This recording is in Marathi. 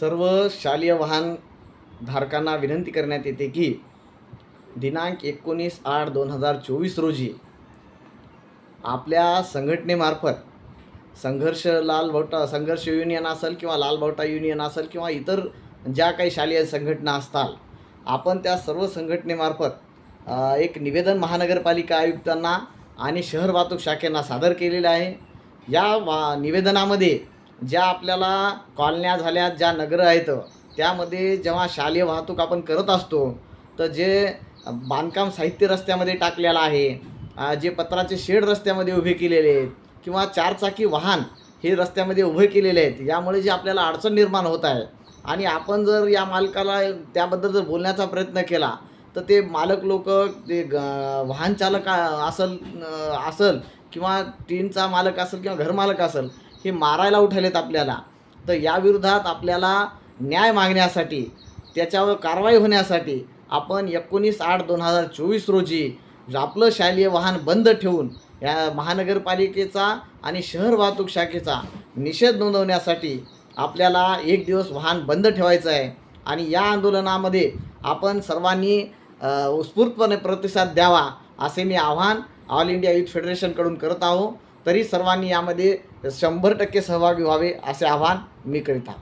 सर्व शालेय वाहन धारकांना विनंती करण्यात येते की दिनांक एकोणीस आठ दोन हजार चोवीस रोजी आपल्या संघटनेमार्फत संघर्ष लाल बावटा संघर्ष युनियन असेल किंवा लाल बावटा युनियन असेल किंवा इतर ज्या काही शालेय संघटना असतात आपण त्या सर्व संघटनेमार्फत एक निवेदन महानगरपालिका आयुक्तांना आणि शहर वाहतूक शाखेंना सादर केलेलं आहे. या वा निवेदनामध्ये ज्या आपल्याला कॉलन्या झाल्या ज्या नगरं आहेत त्यामध्ये जेव्हा शालेय वाहतूक आपण करत असतो तर जे बांधकाम साहित्य रस्त्यामध्ये टाकलेलं आहे जे पत्राचे शेड रस्त्यामध्ये उभे केलेले आहेत किंवा चारचाकी वाहन हे रस्त्यामध्ये उभे केलेले आहेत यामुळे जे आपल्याला अडचण निर्माण होत आहे. आणि आपण जर या मालकाला त्याबद्दल जर बोलण्याचा प्रयत्न केला तर ते मालक लोक ते ग वाहन चालक असल असल किंवा टीनचा मालक असेल किंवा घरमालक असेल हे मारायला उठालेत आपल्याला. तर या विरोधात आपल्याला न्याय मागण्यासाठी त्याच्यावर कारवाई होण्यासाठी आपण एकोणीस आठ दोन हजार चोवीस रोजी आपलं शालेय वाहन बंद ठेवून या महानगरपालिकेचा आणि शहर वाहतूक शाखेचा निषेध नोंदवण्यासाठी आपल्याला एक दिवस वाहन बंद ठेवायचं आहे. आणि या आंदोलनामध्ये आपण सर्वांनी उत्स्फूर्तपणे प्रतिसाद द्यावा असे मी आव्हान ऑल इंडिया युथ फेडरेशनकडून करत आहो तरी सर्वांनी यामध्ये शंभर टक्के सहभागी व्हावे असे आवाहन मी करीत आहो.